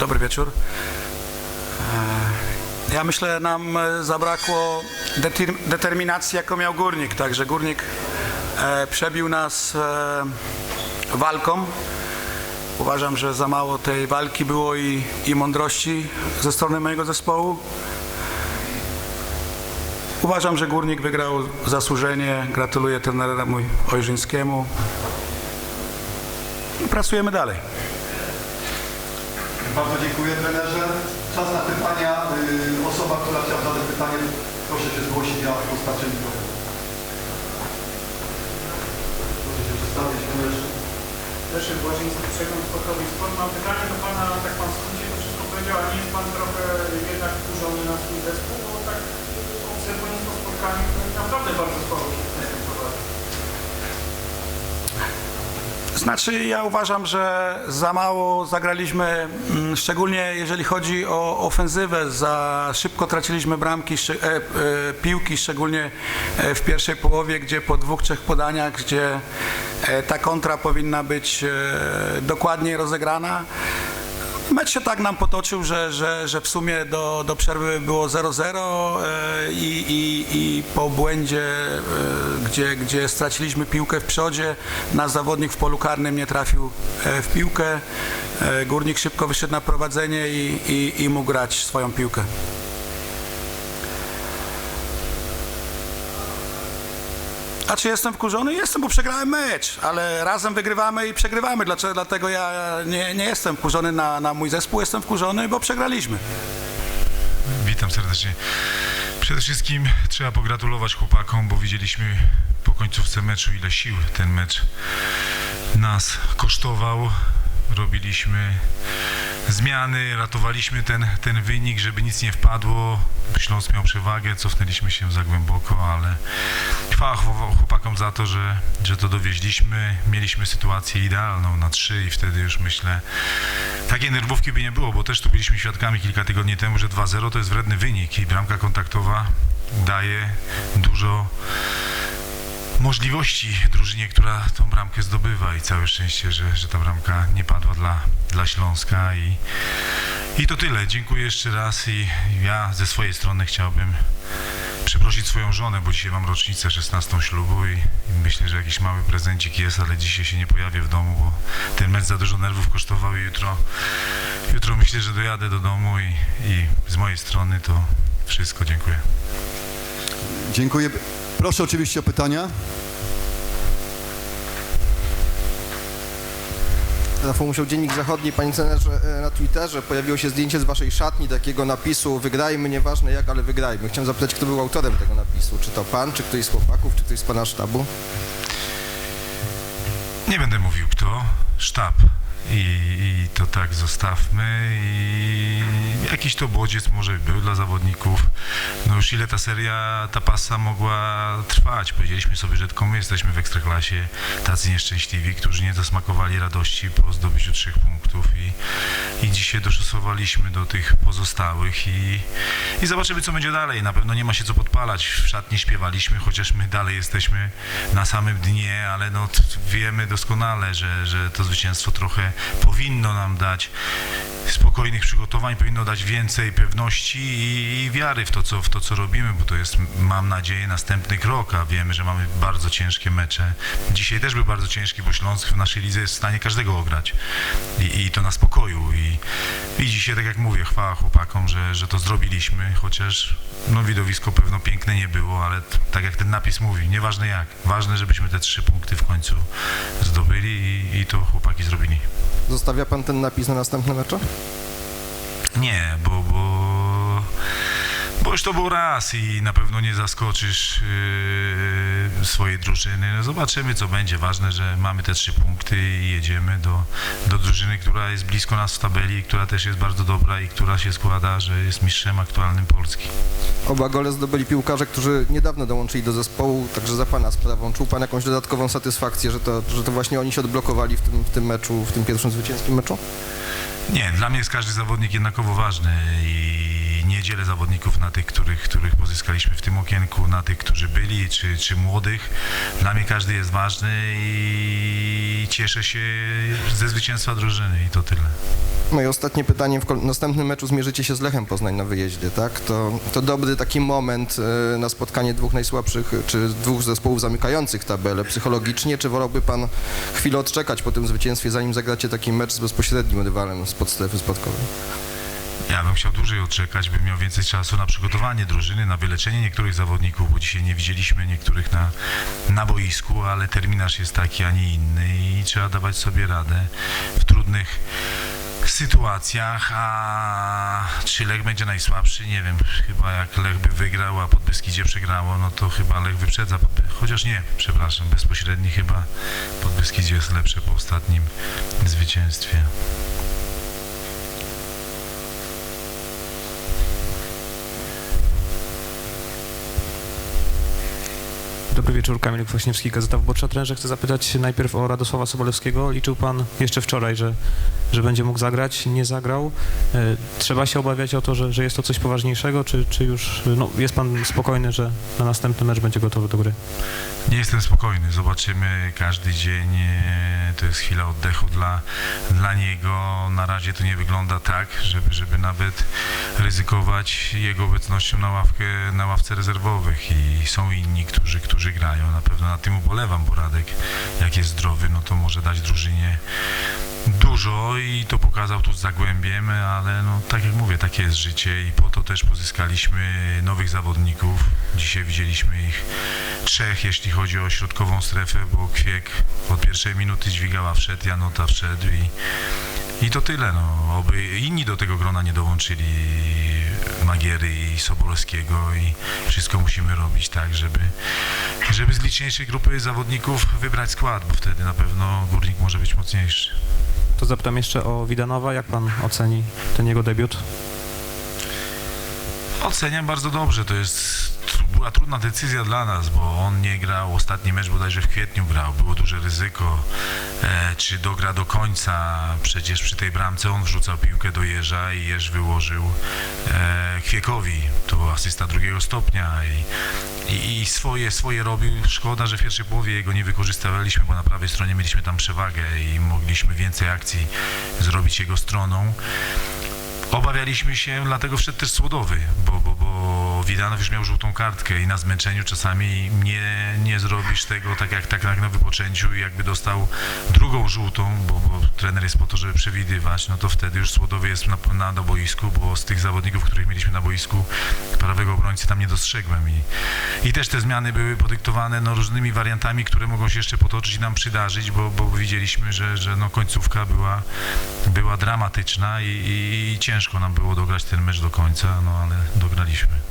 Dobry wieczór. E, Ja myślę, nam e, zabrakło determinacji, jaką miał Górnik. Także Górnik e, przebił nas walką. Uważam, że za mało tej walki było i, i mądrości ze strony mojego zespołu. Uważam, że Górnik wygrał zasłużenie. Gratuluję trenerowi Ojrzyńskiemu. Pracujemy dalej. Bardzo dziękuję trenerze. Czas na pytania. Y, Osoba, która chciała zadać pytanie, proszę się zgłosić, ja dostarczę mikrofon. Proszę się przedstawić koniecznie. Leszek Błażyński, Przegląd Sportowy i Sport. Mam pytanie do Pana, tak Pan w skrócie to wszystko powiedział, a nie jest Pan trochę jednak wkurzony na swój zespół, bo tak obserwując to spotkanie, to naprawdę bardzo słabo się Znaczy, ja uważam, że za mało zagraliśmy, mm, szczególnie jeżeli chodzi o ofensywę. Za szybko traciliśmy bramki, e, e, piłki, szczególnie e, w pierwszej połowie, gdzie po dwóch, trzech podaniach, gdzie ta kontra powinna być dokładniej rozegrana. Mecz się tak nam potoczył, że, że, że w sumie do, do przerwy było 0-0 e, i, i, i po błędzie, e, gdzie, gdzie straciliśmy piłkę w przodzie, nasz zawodnik w polu karnym nie trafił e, w piłkę. Górnik szybko wyszedł na prowadzenie i, i, i mógł grać swoją piłkę. A czy jestem wkurzony? Jestem, bo przegrałem mecz, ale razem wygrywamy i przegrywamy. Dlaczego? Dlatego ja nie, nie jestem wkurzony na, na mój zespół, jestem wkurzony, bo przegraliśmy. Witam serdecznie. Przede wszystkim trzeba pogratulować chłopakom, bo widzieliśmy po końcówce meczu, ile sił ten mecz nas kosztował. Robiliśmy zmiany, ratowaliśmy ten, ten wynik, żeby nic nie wpadło. Śląsk miał przewagę, cofnęliśmy się za głęboko, ale chwała chłopakom za to, że, że to dowieźliśmy. Mieliśmy sytuację idealną na trzy i wtedy już myślę, takiej nerwówki by nie było, bo też tu byliśmy świadkami kilka tygodni temu, że 2-0 to jest wredny wynik i bramka kontaktowa daje dużo możliwości drużynie, która tą bramkę zdobywa i całe szczęście, że, że ta bramka nie padła dla, dla Śląska i, i to tyle. Dziękuję jeszcze raz i ja ze swojej strony chciałbym przeprosić swoją żonę, bo dzisiaj mam rocznicę 16 ślubu i, i myślę, że jakiś mały prezencik jest, ale dzisiaj się nie pojawię w domu, bo ten mecz za dużo nerwów kosztował i jutro, jutro myślę, że dojadę do domu i, i z mojej strony to wszystko. Dziękuję. Dziękuję. Proszę oczywiście o pytania. Rafał Musiał, Dziennik Zachodni, panie trenerze, e, na Twitterze pojawiło się zdjęcie z waszej szatni, takiego napisu wygrajmy, nieważne jak, ale wygrajmy. Chciałem zapytać, kto był autorem tego napisu? Czy to pan, czy ktoś z chłopaków, czy ktoś z pana sztabu? Nie będę mówił kto, sztab. I, I to tak zostawmy. I jakiś to bodziec może był dla zawodników. No już ile ta seria, ta pasa mogła trwać. Powiedzieliśmy sobie, że tylko my jesteśmy w ekstraklasie tacy nieszczęśliwi, którzy nie zasmakowali radości po zdobyciu trzech punktów i, i dzisiaj doszosowaliśmy do tych pozostałych i, i zobaczymy co będzie dalej. Na pewno nie ma się co podpalać. W szatni śpiewaliśmy, chociaż my dalej jesteśmy na samym dnie, ale no wiemy doskonale, że, że to zwycięstwo trochę powinno nam dać spokojnych przygotowań, powinno dać więcej pewności i, i wiary w to, co, w to, co robimy, bo to jest, mam nadzieję, następny krok, a wiemy, że mamy bardzo ciężkie mecze. Dzisiaj też był bardzo ciężki, bo Śląsk w naszej lidze jest w stanie każdego ograć i, i to na spokoju i, i dzisiaj, tak jak mówię, chwała chłopakom, że, że to zrobiliśmy, chociaż no, widowisko pewno piękne nie było, ale tak jak ten napis mówi, nieważne jak, ważne, żebyśmy te trzy punkty w końcu zdobyli i, i to chłopaki zrobili. Zostawia pan ten napis na następne mecze? Nie, bo, bo, bo już to był raz i na pewno nie zaskoczysz yy, swojej drużyny. No zobaczymy, co będzie. Ważne, że mamy te trzy punkty i jedziemy do, do drużyny, która jest blisko nas w tabeli, która też jest bardzo dobra i która się składa, że jest mistrzem aktualnym Polski. Oba gole zdobyli piłkarze, którzy niedawno dołączyli do zespołu, także za pana sprawą. Czuł pan jakąś dodatkową satysfakcję, że to, że to właśnie oni się odblokowali w tym, w tym meczu, w tym pierwszym zwycięskim meczu? Nie, dla mnie jest każdy zawodnik jednakowo ważny i i nie dzielę zawodników na tych, których, których pozyskaliśmy w tym okienku, na tych, którzy byli, czy, czy młodych. Dla mnie każdy jest ważny i cieszę się ze zwycięstwa drużyny i to tyle. No i ostatnie pytanie, w następnym meczu zmierzycie się z Lechem Poznań na wyjeździe, tak? To, to dobry taki moment e, na spotkanie dwóch najsłabszych, czy dwóch zespołów zamykających tabelę psychologicznie, czy wolałby pan chwilę odczekać po tym zwycięstwie, zanim zagracie taki mecz z bezpośrednim rywalem spod strefy spadkowej? Ja bym chciał dłużej odczekać, bym miał więcej czasu na przygotowanie drużyny, na wyleczenie niektórych zawodników, bo dzisiaj nie widzieliśmy niektórych na, na boisku, ale terminarz jest taki, a nie inny i trzeba dawać sobie radę w trudnych sytuacjach, a czy Lech będzie najsłabszy? Nie wiem, chyba jak Lech by wygrał, a Podbeskidzie przegrało, no to chyba Lech wyprzedza, chociaż nie, przepraszam, bezpośredni chyba Podbeskidzie jest lepsze po ostatnim zwycięstwie. Dobry wieczór, Kamil Kwaśniewski, Gazeta Wyborcza. Trenerze, chcę zapytać najpierw o Radosława Sobolewskiego. Liczył pan jeszcze wczoraj, że, że będzie mógł zagrać, nie zagrał. E, Trzeba się obawiać o to, że, że jest to coś poważniejszego, czy, czy już no, jest pan spokojny, że na następny mecz będzie gotowy do gry? Nie jestem spokojny. Zobaczymy każdy dzień. e, To jest chwila oddechu dla, dla niego. Na razie to nie wygląda tak, żeby, żeby nawet ryzykować jego obecnością na, ławkę, na ławce rezerwowych. I są inni, którzy, którzy grają. Na pewno na tym ubolewam, bo Radek, jak jest zdrowy, no to może dać drużynie dużo i to pokazał tu z Zagłębiem, ale no tak jak mówię, takie jest życie i po to też pozyskaliśmy nowych zawodników. Dzisiaj widzieliśmy ich trzech, jeśli chodzi o środkową strefę, bo Kwiek od pierwszej minuty dźwigała wszedł, Janota wszedł i, i to tyle. No. Oby inni do tego grona nie dołączyli Magiery i Sobolewskiego i wszystko musimy robić tak, żeby, żeby z liczniejszej grupy zawodników wybrać skład, bo wtedy na pewno Górnik może być mocniejszy. To zapytam jeszcze o Widanowa. Jak pan oceni ten jego debiut? Oceniam bardzo dobrze. To jest była trudna decyzja dla nas, bo on nie grał. Ostatni mecz bodajże w kwietniu grał. Było duże ryzyko, e, czy dogra do końca. Przecież przy tej bramce on wrzucał piłkę do Jerza i Jerz wyłożył e, Kwiekowi. To był asysta drugiego stopnia i, i, i swoje, swoje robił. Szkoda, że w pierwszej połowie jego nie wykorzystywaliśmy, bo na prawej stronie mieliśmy tam przewagę i mogliśmy więcej akcji zrobić jego stroną. Obawialiśmy się, dlatego wszedł też Słodowy, bo, bo, bo Widanow już miał żółtą kartkę i na zmęczeniu czasami nie, nie zrobisz tego tak jak, tak na wypoczęciu i jakby dostał drugą żółtą, bo, bo trener jest po to, żeby przewidywać, no to wtedy już Słodowy jest na, na, na boisku, bo z tych zawodników, których mieliśmy na boisku, prawego obrońcy tam nie dostrzegłem i, i też te zmiany były podyktowane no, różnymi wariantami, które mogą się jeszcze potoczyć i nam przydarzyć, bo, bo widzieliśmy, że, że no, końcówka była, była dramatyczna i, i, i ciężko nam było dograć ten mecz do końca, no ale dograliśmy.